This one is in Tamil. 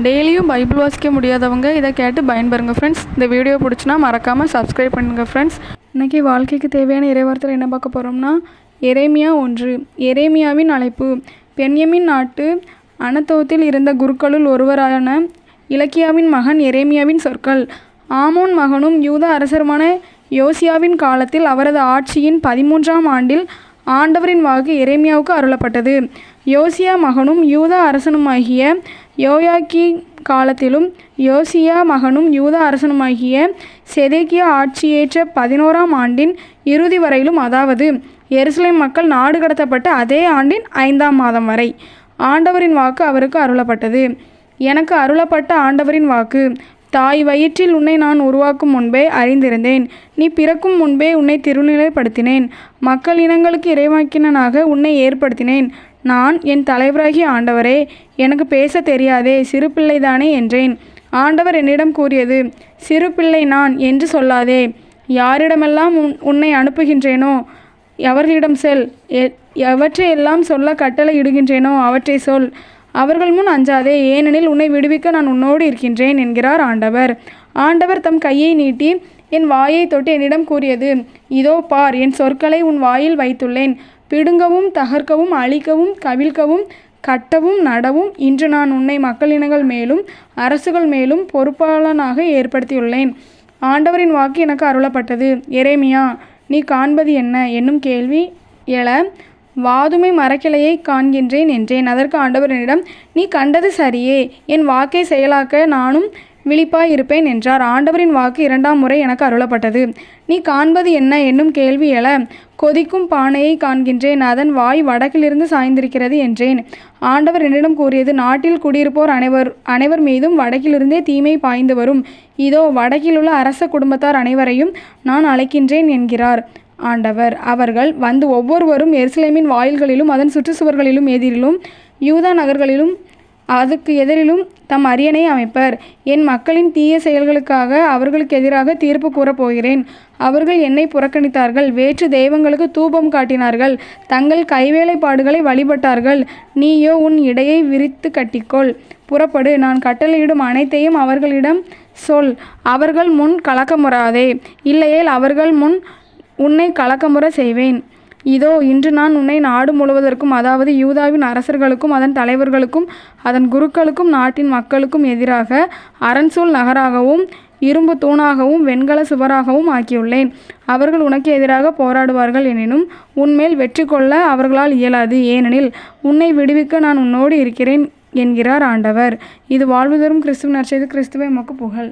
டெய்லியும் பைபிள் வாசிக்க முடியாதவங்க இதை கேட்டு பயன்பெறுங்க ஃப்ரெண்ட்ஸ் இந்த வீடியோ பிடிச்சினா மறக்காமல் சப்ஸ்கிரைப் பண்ணுங்கள் ஃப்ரெண்ட்ஸ் இன்றைக்கி வாழ்க்கைக்கு தேவையான இறைவார்த்தையில் என்ன பார்க்க போகிறோம்னா எரேமியா ஒன்று. எரேமியாவின் அழைப்பு. பென்யமின் நாட்டு அனத்தோத்தில் இருந்த குருக்களுள் ஒருவரான இலக்கியாவின் மகன் எரேமியாவின் சொற்கள். ஆமோன் மகனும் யூத அரசருமான யோசியாவின் காலத்தில் அவரது ஆட்சியின் பதிமூன்றாம் ஆண்டில் ஆண்டவரின் வாக்கு எரேமியாவுக்கு அருளப்பட்டது. யோசியா மகனும் யூத அரசனுமாகிய யோயாக்கி காலத்திலும் யோசியா மகனும் யூத அரசனுமாகிய செதேக்கியா ஆட்சியேற்ற பதினோராம் ஆண்டின் இறுதி வரையிலும் அதாவது எருசலேம் மக்கள் நாடு கடத்தப்பட்ட அதே ஆண்டின் ஐந்தாம் மாதம் வரை ஆண்டவரின் வாக்கு அவருக்கு அருளப்பட்டது. எனக்கு அருளப்பட்ட ஆண்டவரின் வாக்கு தாய் வயிற்றில் உன்னை நான் உருவாக்கும் முன்பே அறிந்திருந்தேன். நீ பிறக்கும் முன்பே உன்னை திருநிலைப்படுத்தினேன். மக்கள் இனங்களுக்கு இறைவாக்கினனாக உன்னை ஏற்படுத்தினேன். நான் என் தலைவராகிய ஆண்டவரே எனக்கு பேச தெரியாதே சிறு பிள்ளைதானே என்றேன். ஆண்டவர் என்னிடம் கூறியது சிறு பிள்ளை நான் என்று சொல்லாதே. யாரிடமெல்லாம் உன் உன்னை அனுப்புகின்றேனோ அவர்களிடம் செல். எ- எவற்றையெல்லாம் சொல்ல கட்டளை இடுகின்றேனோ அவற்றை சொல். அவர்கள் முன் அஞ்சாதே ஏனெனில் உன்னை விடுவிக்க நான் உன்னோடு இருக்கின்றேன் என்கிறார் ஆண்டவர். ஆண்டவர் தம் கையை நீட்டி என் வாயை தொட்டு என்னிடம் கூறியது இதோ பார் என் சொற்களை உன் வாயில் வைத்துள்ளேன். பிடுங்கவும் தகர்க்கவும் அழிக்கவும் கவிழ்க்கவும் கட்டவும் நடவும் இன்று நான் உன்னை மக்களினங்கள் மேலும் அரசுகள் மேலும் பொறுப்பாளனாக ஏற்படுத்தியுள்ளேன். ஆண்டவரின் வாக்கு எனக்கு அருளப்பட்டது. எரேமியா நீ காண்பது என்ன? என்னும் கேள்வி எழ வாதுமை மரக்கிளையை காண்கின்றேன் என்றேன். அதற்கு ஆண்டவர் என்னிடம் நீ கண்டது சரியே. என் வாக்கை செயலாக்க நானும் விழிப்பாய் இருப்பேன் என்றார். ஆண்டவரின் வாக்கு இரண்டாம் முறை எனக்கு அருளப்பட்டது. நீ காண்பது என்ன? என்னும் கேள்வி எழ கொதிக்கும் பானையை காண்கின்றேன். அதன் வாய் வடக்கிலிருந்து சாய்ந்திருக்கிறது என்றேன். ஆண்டவர் என்னிடம் கூறியது நாட்டில் குடியிருப்போர் அனைவர் அனைவர் மீதும் வடக்கிலிருந்தே தீமை பாய்ந்து வரும். இதோ வடக்கிலுள்ள அரச குடும்பத்தார் அனைவரையும் நான் அழைக்கின்றேன் என்கிறார். ஆண்டவர். அவர்கள் வந்து ஒவ்வொருவரும் எருசலேமின் வாயில்களிலும் அதன் சுற்றுச்சுவர்களிலும் எதிரிலும் யூதா நகர்களிலும் அதுக்கு எதிரிலும் தம் அரியணை அமைப்பர். என் மக்களின் தீய செயல்களுக்காக அவர்களுக்கு எதிராக தீர்ப்பு கூறப் போகிறேன். அவர்கள் என்னை புறக்கணித்தார்கள். வேற்று தெய்வங்களுக்கு தூபம் காட்டினார்கள். தங்கள் கைவேலைப்பாடுகளை வழிபட்டார்கள். நீயோ உன் இடையை விரித்து கட்டிக்கொள். புறப்படு நான் கட்டளையிடும் அனைத்தையும் அவர்களிடம் சொல். அவர்கள் முன் கலக்கமுறாதே. இல்லையேல் அவர்கள் முன் உன்னை கலக்கமுற செய்வேன். இதோ இன்று நான் உன்னை நாடு முழுவதற்கும் அதாவது யூதாவின் அரசர்களுக்கும் அதன் தலைவர்களுக்கும் அதன் குருக்களுக்கும் நாட்டின் மக்களுக்கும் எதிராக அரண்சூல் நகராகவும் இரும்பு தூணாகவும் வெண்கல சுவராகவும் ஆக்கியுள்ளேன். அவர்கள் உனக்கு எதிராக போராடுவார்கள் எனினும் உன்மேல் வெற்றி கொள்ள அவர்களால் இயலாது. ஏனெனில் உன்னை விடுவிக்க நான் உன்னோடு இருக்கிறேன் என்கிறார் ஆண்டவர். இது வாழ்வு தரும் கிறிஸ்துவ நற்செய்து கிறிஸ்துவை மக்கு புகழ்.